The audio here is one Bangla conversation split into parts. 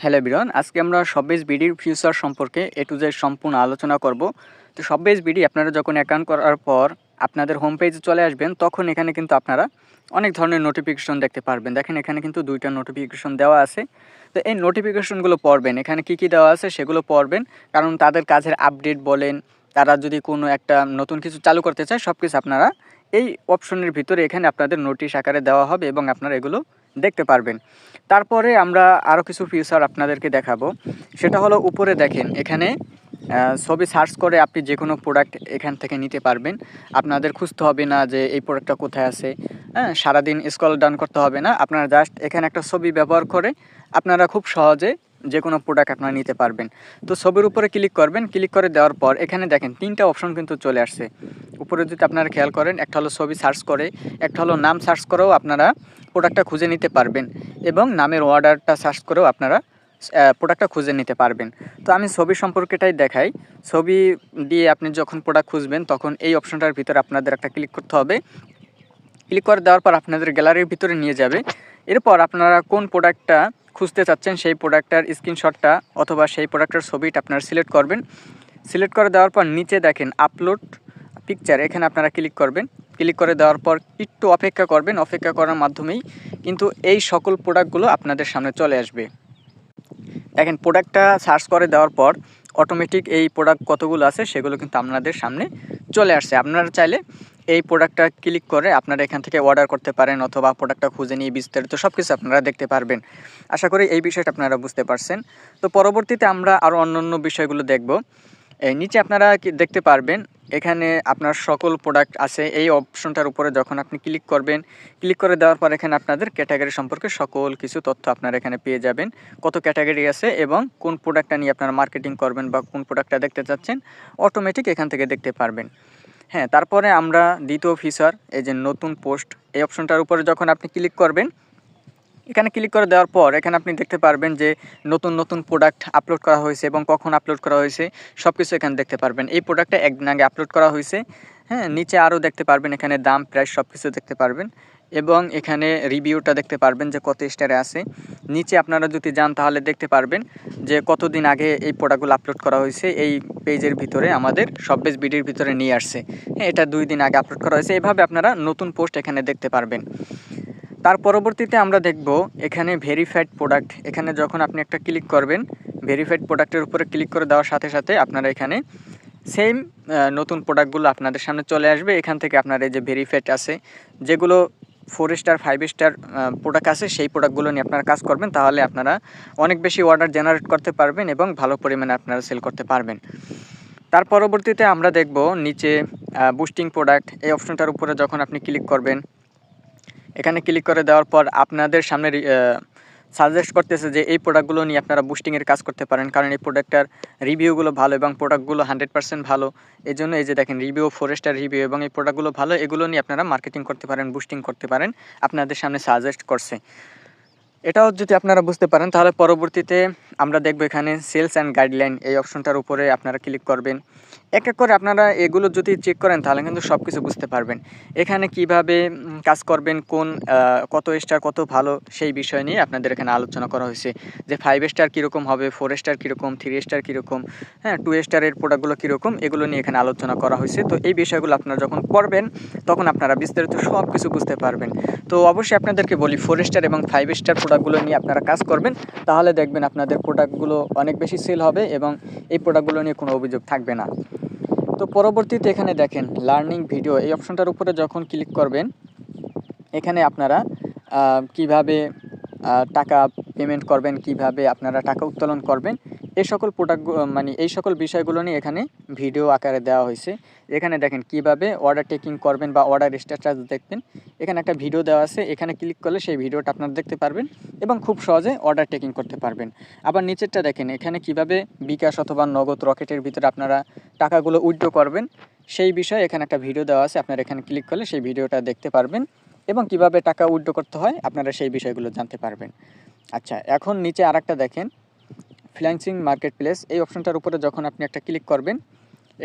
হ্যালো বিরন আজকে আমরা সববেজ বিডির ফিউচার সম্পর্কে এ টু জেড সম্পূর্ণ আলোচনা করব। তো সববেজ বিডি আপনারা যখন অ্যাকাউন্ট করার পর আপনাদের হোম পেজে চলে আসবেন, তখন এখানে কিন্তু আপনারা অনেক ধরনের নোটিফিকেশন দেখতে পারবেন। দেখেন, এখানে কিন্তু দুইটা নোটিফিকেশন দেওয়া আছে। তো এই নোটিফিকেশনগুলো পড়বেন। এখানে কি কি দেওয়া আছে সেগুলো পড়বেন। কারণ তাদের কাজের আপডেট বলেন, তারা যদি কোনো একটা নতুন কিছু চালু করতে চায় সব কিছু আপনারা এই অপশনের ভিতরে এখানে আপনাদের নোটিশ আকারে দেওয়া হবে এবং আপনারা এগুলো দেখতে পারবেন। তারপরে আমরা আরও কিছু ফিউচার আপনাদেরকে দেখাবো। সেটা হলো উপরে দেখেন, এখানে ছবি সার্চ করে আপনি যে কোনো প্রোডাক্ট এখান থেকে নিতে পারবেন। আপনাদের খুঁজতে হবে না যে এই প্রোডাক্টটা কোথায় আছে। হ্যাঁ সারাদিন স্কল ডাউন করতে হবে না। আপনারা জাস্ট এখানে একটা ছবি ব্যবহার করে আপনারা খুব সহজে যে কোনো প্রোডাক্ট আপনারা নিতে পারবেন। তো ছবির উপরে ক্লিক করবেন ক্লিক করে দেওয়ার পর এখানে দেখেন তিনটা অপশন কিন্তু চলে আসছে। উপরে যদি আপনারা খেয়াল করেন, একটা হলো ছবি সার্চ করে, একটা হলো নাম সার্চ করেও আপনারা প্রোডাক্টটা খুঁজে নিতে পারবেন এবং নামের অর্ডারটা সার্চ করেও আপনারা প্রোডাক্টটা খুঁজে নিতে পারবেন। তো আমি ছবি সম্পর্কেটাই দেখাই। ছবি দিয়ে আপনি যখন প্রোডাক্ট খুঁজবেন, তখন এই অপশনটার ভিতরে আপনাদের একটা ক্লিক করতে হবে। ক্লিক করে দেওয়ার পর আপনাদের গ্যালারির ভিতরে নিয়ে যাবে। এরপর আপনারা কোন প্রোডাক্টটা খুঁজতে চাচ্ছেন সেই প্রোডাক্টটার স্ক্রিনশটটা অথবা সেই প্রোডাক্টের ছবিটা আপনারা সিলেক্ট করবেন। সিলেক্ট করে দেওয়ার পর নিচে দেখেন আপলোড পিকচার এখানে আপনারা ক্লিক করবেন। ক্লিক করে দেওয়ার পর একটু অপেক্ষা করবেন, অপেক্ষা করার মাধ্যমেই কিন্তু এই সকল প্রোডাক্টগুলো আপনাদের সামনে চলে আসবে। দেখেন প্রোডাক্টটা সার্চ করে দেওয়ার পর অটোমেটিক এই প্রোডাক্ট কতগুলো আছে সেগুলো কিন্তু আপনাদের সামনে চলে আসছে। আপনারা চাইলে এই প্রোডাক্টটা ক্লিক করে আপনারা এখান থেকে অর্ডার করতে পারেন অথবা প্রোডাক্টটা খুঁজে নিয়ে বিস্তারিত সব কিছু আপনারা দেখতে পারবেন। আশা করি এই বিষয়টা আপনারা বুঝতে পারছেন। তো পরবর্তীতে আমরা আরও অন্যান্য বিষয়গুলো দেখব। নিচে আপনারা দেখতে পারবেন, এখানে আপনার সকল প্রোডাক্ট আছে। এই অপশনটার উপরে যখন আপনি ক্লিক করবেন ক্লিক করে দেওয়ার পর এখানে আপনাদের ক্যাটাগরি সম্পর্কে সকল কিছু তথ্য আপনারা এখানে পেয়ে যাবেন। কত ক্যাটাগরি আছে এবং কোন প্রোডাক্টটা নিয়ে আপনারা মার্কেটিং করবেন বা কোন প্রোডাক্টটা দেখতে চাচ্ছেন অটোমেটিক এখান থেকে দেখতে পারবেন। হ্যাঁ তারপরে আমরা দ্বিতীয় ফিচার এই যে নতুন পোস্ট এই অপশনটার উপরে যখন আপনি ক্লিক করবেন, এখানে ক্লিক করে দেওয়ার পর এখানে আপনি দেখতে পারবেন যে নতুন নতুন প্রোডাক্ট আপলোড করা হয়েছে এবং কখন আপলোড করা হয়েছে সব কিছু এখানে দেখতে পারবেন। এই প্রোডাক্টটা একদিন আগে আপলোড করা হয়েছে হ্যাঁ নিচে আরও দেখতে পারবেন, এখানে দাম প্রাইস সব কিছু দেখতে পারবেন। এবং এখানে রিভিউটা দেখতে পারবেন যে কত স্টারে আছে। নিচে আপনারা যদি যান তাহলে দেখতে পারবেন যে কতদিন আগে এই প্রোডাক্টগুলো আপলোড করা হয়েছে। এই পেজের ভিতরে আমাদের সব পেজ ভিডিওর ভিতরে নিয়ে আসছে। হ্যাঁ এটা দুই দিন আগে আপলোড করা হয়েছে। এভাবে আপনারা নতুন পোস্ট এখানে দেখতে পারবেন। তার পরবর্তীতে আমরা দেখব এখানে ভেরিফাইড প্রোডাক্ট এখানে যখন আপনি একটা ক্লিক করবেন ভেরিফাইড প্রোডাক্টের উপরে ক্লিক করে দেওয়ার সাথে সাথে আপনারা এখানে সেম নতুন প্রোডাক্টগুলো আপনাদের সামনে চলে আসবে। এখান থেকে আপনার এই যে ভেরিফাইড আছে, যেগুলো four star five star product আছে, সেই প্রোডাক্টগুলো নিয়ে আপনারা কাজ করবেন, তাহলে আপনারা অনেক বেশি অর্ডার জেনারেট করতে পারবেন এবং ভালো পরিমাণে আপনারা সেল করতে পারবেন। তার পরবর্তীতে আমরা দেখব নিচে বুস্টিং প্রোডাক্ট এই অপশনটার উপরে যখন আপনি ক্লিক করবেন, এখানে ক্লিক করে দেওয়ার পর আপনাদের সামনে সাজেস্ট করতেছে যে এই প্রোডাক্টগুলো নিয়ে আপনারা বুস্টিংয়ের কাজ করতে পারেন। কারণ এই প্রোডাক্টটার রিভিউগুলো ভালো এবং প্রোডাক্টগুলো হান্ড্রেড পার্সেন্ট ভালো। এই জন্য এই যে দেখেন রিভিউ ফরেস্টার রিভিউ এবং এই প্রোডাক্টগুলো ভালো, এগুলো নিয়ে আপনারা মার্কেটিং করতে পারেন বুস্টিং করতে পারেন। আপনাদের সামনে সাজেস্ট করছে। এটাও যদি আপনারা বুঝতে পারেন, তাহলে পরবর্তীতে আমরা দেখব এখানে সেলস অ্যান্ড গাইডলাইন এই অপশনটার উপরে আপনারা ক্লিক করবেন। এক এক করে আপনারা এগুলো যদি চেক করেন, তাহলে কিন্তু সব কিছু বুঝতে পারবেন। এখানে কীভাবে কাজ করবেন, কোন কত স্টার কত ভালো, সেই বিষয় নিয়ে আপনাদের এখানে আলোচনা করা হয়েছে। যে ফাইভ স্টার কীরকম হবে ফোর স্টার কীরকম থ্রি স্টার কীরকম হ্যাঁ টু স্টারের প্রোডাক্টগুলো কীরকম, এগুলো নিয়ে এখানে আলোচনা করা হয়েছে। তো এই বিষয়গুলো আপনারা যখন পড়বেন, তখন আপনারা বিস্তারিত সব কিছু বুঝতে পারবেন। তো অবশ্যই আপনাদেরকে বলি ফোর স্টার এবং ফাইভ স্টার প্রোডাক্টগুলো নিয়ে আপনারা কাজ করবেন, তাহলে দেখবেন আপনাদের প্রোডাক্টগুলো অনেক বেশি সেল হবে এবং এই প্রোডাক্টগুলো নিয়ে কোনো অভিযোগ থাকবে না। তো পরবর্তীতে এখানে দেখেন লার্নিং ভিডিও এই অপশনটার উপরে যখন ক্লিক করবেন, এখানে আপনারা কীভাবে টাকা পেমেন্ট করবেন, কীভাবে আপনারা টাকা উত্তোলন করবেন এই সকল প্রোডাক্ট মানে এই সকল বিষয়গুলো নিয়ে এখানে ভিডিও আকারে দেওয়া হয়েছে। এখানে দেখেন কীভাবে অর্ডার টেকিং করবেন বা অর্ডার স্ট্যাটাস দেখবেন। এখানে একটা ভিডিও দেওয়া আছে, এখানে ক্লিক করলে সেই ভিডিওটা আপনারা দেখতে পারবেন এবং খুব সহজে অর্ডার টেকিং করতে পারবেন। আবার নিচেরটা দেখেন, এখানে কীভাবে বিকাশ অথবা নগদ রকেটের ভিতরে আপনারা টাকাগুলো উইথড্র করবেন, সেই বিষয়ে এখানে একটা ভিডিও দেওয়া আছে, আপনারা এখানে ক্লিক করলে সেই ভিডিওটা দেখতে পারবেন এবং কীভাবে টাকা উইথড্র করতে হয়, আপনারা সেই বিষয়গুলো জানতে পারবেন। আচ্ছা এখন নিচে আরেকটা দেখেন ফ্রিল্যান্সিং মার্কেট প্লেস এই অপশনটার উপরে যখন আপনি একটা ক্লিক করবেন,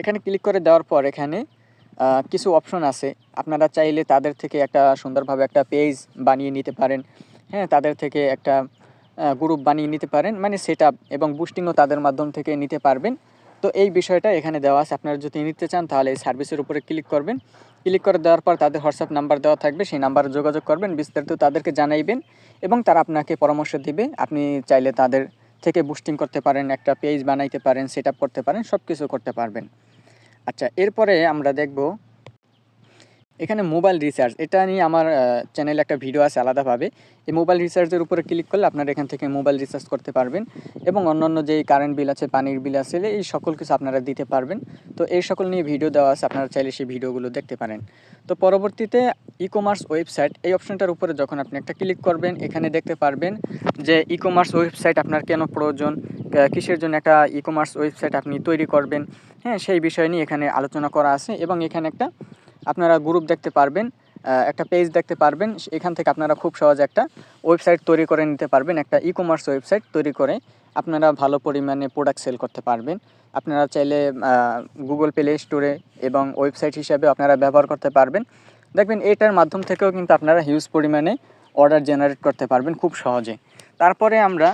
এখানে ক্লিক করে দেওয়ার পর এখানে কিছু অপশন আছে। আপনারা চাইলে তাদের থেকে একটা সুন্দরভাবে একটা পেজ বানিয়ে নিতে পারেন। হ্যাঁ তাদের থেকে একটা গ্রুপ বানিয়ে নিতে পারেন মানে সেট এবং বুস্টিংও তাদের মাধ্যম থেকে নিতে পারবেন। তো এই বিষয়টা এখানে দেওয়া আছে। আপনারা যদি নিতে চান, তাহলে এই সার্ভিসের উপরে ক্লিক করবেন। ক্লিক করে দেওয়ার পর তাদের হোয়াটসঅ্যাপ নাম্বার দেওয়া থাকবে। সেই নাম্বারে যোগাযোগ করবেন, বিস্তারিত তাদেরকে জানাইবেন এবং তারা আপনাকে পরামর্শ দিবে। আপনি চাইলে তাদের থেকে বুস্টিং করতে পারেন, একটা পেজ বানাইতে পারেন সেট করতে পারেন সব কিছু করতে পারবেন। আচ্ছা এরপরে আমরা দেখব এখানে মোবাইল রিচার্জ, এটা নিয়ে আমার চ্যানেলে একটা ভিডিও আছে আলাদাভাবে। এই মোবাইল রিচার্জের উপরে ক্লিক করলে আপনারা এখান থেকে মোবাইল রিচার্জ করতে পারবেন এবং অন্যান্য যেই কারেন্ট বিল আছে, পানির বিল আছে, এই সকল কিছু আপনারা দিতে পারবেন। তো এই সকল নিয়ে ভিডিও দেওয়া আছে, আপনারা চাইলে সেই ভিডিওগুলো দেখতে পারেন। তো পরবর্তীতে ই কমার্স ওয়েবসাইট এই অপশনটার উপরে যখন আপনি একটা ক্লিক করবেন, এখানে দেখতে পারবেন যে ই কমার্স ওয়েবসাইট আপনার কেন প্রয়োজন কিসের জন্য একটা ই কমার্স ওয়েবসাইট আপনি তৈরি করবেন। হ্যাঁ সেই বিষয় নিয়ে এখানে আলোচনা করা আছে এবং এখানে একটা আপনারা গ্রুপ দেখতে পারবেন একটা পেজ দেখতে পারবেন, এখান থেকে আপনারা খুব সহজে একটা ওয়েবসাইট তৈরি করে নিতে পারবেন, একটা ই কমার্স ওয়েবসাইট তৈরি করে আপনারা ভালো পরিমাণে প্রোডাক্ট সেল করতে পারবেন। আপনারা চাইলে গুগল প্লে স্টোরে এবং ওয়েবসাইট হিসাবে আপনারা ব্যবহার করতে পারবেন। দেখবেন এটার মাধ্যম থেকেও কিন্তু আপনারা হিউজ পরিমাণে অর্ডার জেনারেট করতে পারবেন খুব সহজে। তারপরে আমরা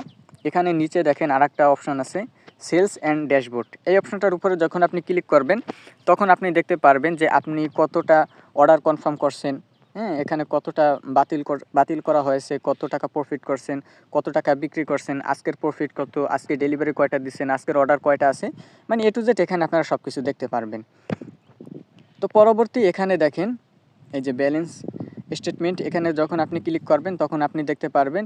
এখানে নিচে দেখেন আর একটা অপশন আছে সেলস অ্যান্ড ড্যাশবোর্ড। এই অপশনটার উপরে যখন আপনি ক্লিক করবেন, তখন আপনি দেখতে পারবেন যে আপনি কতটা অর্ডার কনফার্ম করছেন। হ্যাঁ এখানে কতটা বাতিল বাতিল করা হয়েছে, কত টাকা প্রফিট করছেন, কত টাকা বিক্রি করছেন, আজকের প্রফিট কত, আজকে ডেলিভারি কয়টা দিচ্ছেন, আজকের অর্ডার কয়টা আছে। মানে এ টু জেড এখানে আপনারা সব কিছু দেখতে পারবেন। তো পরবর্তী এখানে দেখেন, এই যে ব্যালেন্স স্টেটমেন্ট এখানে যখন আপনি ক্লিক করবেন, তখন আপনি দেখতে পারবেন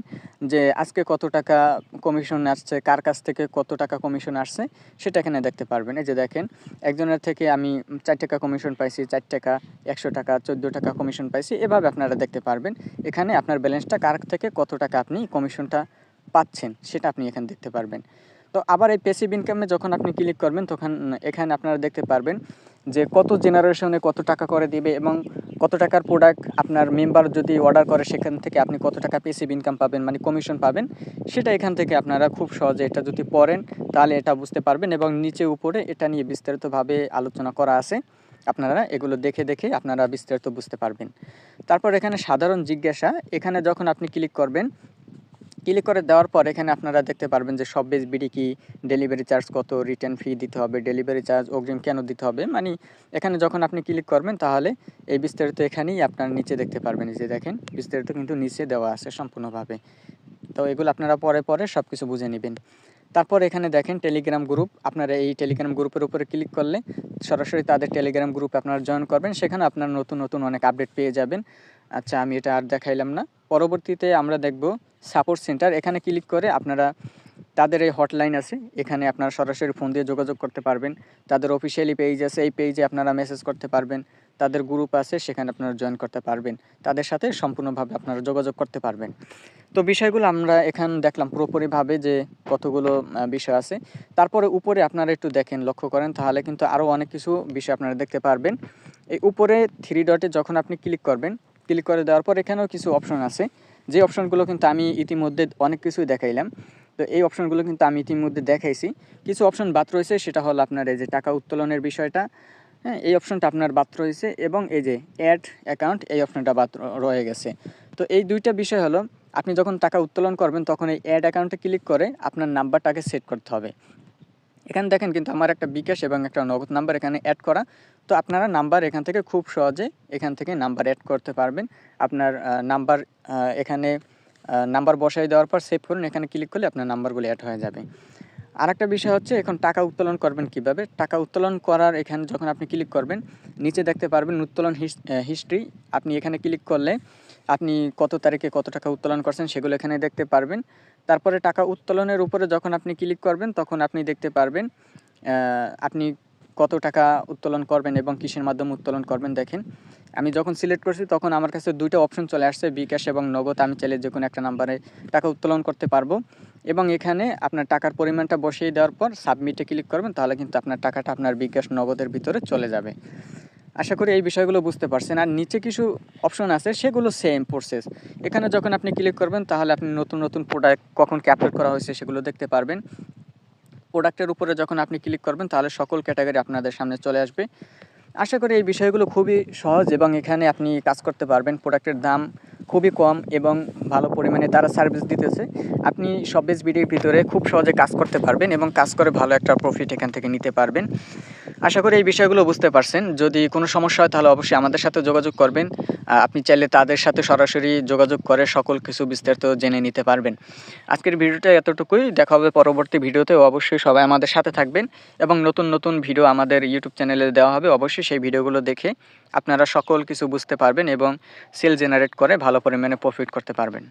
যে আজকে কত টাকা কমিশন আসছে, কার কাছ থেকে কত টাকা কমিশন আসছে, সেটা এখানে দেখতে পারবেন। এই যে দেখেন, একজনের থেকে আমি চার টাকা কমিশন পাইছি, চার টাকা, একশো টাকা, চোদ্দ টাকা কমিশন পাইছি, এভাবে আপনারা দেখতে পারবেন। এখানে আপনার ব্যালেন্সটা কার থেকে কত টাকা আপনি কমিশনটা পাচ্ছেন, সেটা আপনি এখানে দেখতে পারবেন। তো আবার এই পেসিভ ইনকামে যখন আপনি ক্লিক করবেন, তখন এখানে আপনারা দেখতে পারবেন যে কত জেনারেশনে কত টাকা করে দিবে এবং কত টাকার প্রোডাক্ট আপনার মেম্বার যদি অর্ডার করে সেখান থেকে আপনি কত টাকা পেসিভ ইনকাম পাবেন মানে কমিশন পাবেন, সেটা এখান থেকে আপনারা খুব সহজে এটা যদি পড়েন, তাহলে এটা বুঝতে পারবেন এবং নিচে উপরে এটা নিয়ে বিস্তারিতভাবে আলোচনা করা আছে। আপনারা এগুলো দেখে দেখে আপনারা বিস্তারিত বুঝতে পারবেন। তারপর এখানে সাধারণ জিজ্ঞাসা, এখানে যখন আপনি ক্লিক করবেন ক্লিক করে দেওয়ার পর এখানে আপনারা দেখতে পারবেন যে সব বেস বিডি কি ডেলিভারি চার্জ কত রিটার্ন ফি দিতে হবে ডেলিভারি চার্জ অগ্রিম কেন দিতে হবে? মানে এখানে যখন আপনি ক্লিক করবেন তাহলে এই বিস্তারিত এখানেই আপনার নিচে দেখতে পারবেন। যে দেখেন, বিস্তারিত কিন্তু নিচে দেওয়া আছে সম্পূর্ণভাবে। তো এগুলো আপনারা পরে পরে সব কিছু বুঝে নেবেন। তারপর এখানে দেখেন টেলিগ্রাম গ্রুপ আপনারা এই টেলিগ্রাম গ্রুপের উপরে ক্লিক করলে সরাসরি তাদের টেলিগ্রাম গ্রুপে আপনারা জয়েন করবেন, সেখানে আপনার নতুন নতুন অনেক আপডেট পেয়ে যাবেন। আচ্ছা আমি এটা আর দেখাইলাম না। পরবর্তীতে আমরা দেখব সাপোর্ট সেন্টার এখানে ক্লিক করে আপনারা তাদের এই হটলাইন আছে, এখানে আপনারা সরাসরি ফোন দিয়ে যোগাযোগ করতে পারবেন। তাদের অফিসিয়ালি পেজ আছে, এই পেজে আপনারা মেসেজ করতে পারবেন। তাদের গ্রুপ আছে, সেখানে আপনারা জয়েন করতে পারবেন। তাদের সাথে সম্পূর্ণভাবে আপনারা যোগাযোগ করতে পারবেন। তো বিষয়গুলো আমরা এখান দেখলাম পুরোপুরিভাবে যে কতগুলো বিষয় আছে। তারপরে উপরে আপনারা একটু দেখেন, লক্ষ্য করেন, তাহলে কিন্তু আরও অনেক কিছু বিষয় আপনারা দেখতে পারবেন। এই উপরে থ্রি ডটে যখন আপনি ক্লিক করবেন ক্লিক করে দেওয়ার পর এখানেও কিছু অপশন আছে। যে অপশনগুলো কিন্তু আমি ইতিমধ্যে অনেক কিছুই দেখাইলাম। তো এই অপশনগুলো কিন্তু আমি ইতিমধ্যে দেখাইছি। কিছু অপশন বাদ রয়েছে, সেটা হলো আপনার এই যে টাকা উত্তোলনের বিষয়টা। হ্যাঁ এই অপশনটা আপনার বাদ রয়েছে এবং এই যে অ্যাড অ্যাকাউন্ট এই অপশনটা বাদ রয়ে গেছে। তো এই দুইটা বিষয় হলো, আপনি যখন টাকা উত্তোলন করবেন, তখন এই অ্যাড অ্যাকাউন্টে ক্লিক করে আপনার নাম্বারটাকে সেট করতে হবে। এখানে দেখেন কিন্তু আমার একটা বিকাশ এবং একটা নগদ নাম্বার এখানে অ্যাড করা। তো আপনারা নাম্বার এখান থেকে খুব সহজে এখান থেকে নাম্বার অ্যাড করতে পারবেন। আপনার নাম্বার এখানে নাম্বার বসাই দেওয়ার পর সেভ করুন। এখানে ক্লিক করলে আপনার নাম্বারগুলো অ্যাড হয়ে যাবে। আর একটা বিষয় হচ্ছে, এখন টাকা উত্তোলন করবেন কীভাবে? টাকা উত্তোলন করার এখানে যখন আপনি ক্লিক করবেন, নিচে দেখতে পারবেন উত্তোলন হিস্ট্রি আপনি এখানে ক্লিক করলে আপনি কত তারিখে কত টাকা উত্তোলন করছেন সেগুলো এখানে দেখতে পারবেন। তারপরে টাকা উত্তোলনের উপরে যখন আপনি ক্লিক করবেন, তখন আপনি দেখতে পারবেন আপনি কত টাকা উত্তোলন করবেন এবং কিসের মাধ্যমে উত্তোলন করবেন দেখেন। আমি যখন সিলেক্ট করছি, তখন আমার কাছে দুইটা অপশন চলে আসছে, বিকাশ এবং নগদ। আমি চাইলে যে কোনো একটা নাম্বারে টাকা উত্তোলন করতে পারব। এবং এখানে আপনার টাকার পরিমাণটা বসিয়ে দেওয়ার পর সাবমিটে ক্লিক করবেন, তাহলে কিন্তু আপনার টাকাটা আপনার বিকাশ নগদের ভিতরে চলে যাবে। আশা করি এই বিষয়গুলো বুঝতে পারছেন। আর নিচে কিছু অপশন আছে, সেগুলো সেম প্রসেস এখানে যখন আপনি ক্লিক করবেন, তাহলে আপনি নতুন নতুন প্রোডাক্ট কখন ক্যাপচার করা হয়েছে সেগুলো দেখতে পারবেন। প্রোডাক্টের উপরে যখন আপনি ক্লিক করবেন, তাহলে সকল ক্যাটাগরি আপনাদের সামনে চলে আসবে। আশা করি এই বিষয়গুলো খুবই সহজ এবং এখানে আপনি কাজ করতে পারবেন। প্রোডাক্টের দাম খুবই কম এবং ভালো পরিমাণে তারা সার্ভিস দিতেছে। আপনি সবেজ বিডির ভিতরে খুব সহজে কাজ করতে পারবেন এবং কাজ করে ভালো একটা প্রফিট এখান থেকে নিতে পারবেন। আশা করি এই বিষয়গুলো বুঝতে পারছেন। যদি কোনো সমস্যা হয় তাহলে অবশ্যই আমাদের সাথে যোগাযোগ করবেন। আপনি চাইলে তাদের সাথে সরাসরি যোগাযোগ করে সকল কিছু বিস্তারিত জেনে নিতে পারবেন। আজকের ভিডিওটা এতটুকুই। দেখা হবে পরবর্তী ভিডিওতে। অবশ্যই সবাই আমাদের সাথে থাকবেন এবং নতুন নতুন ভিডিও আমাদের ইউটিউব চ্যানেলে দেওয়া হবে। অবশ্যই সেই ভিডিওগুলো দেখে আপনারা সকল কিছু বুঝতে পারবেন এবং সেল জেনারেট করে ভালো পরিমাণে প্রফিট করতে পারবেন।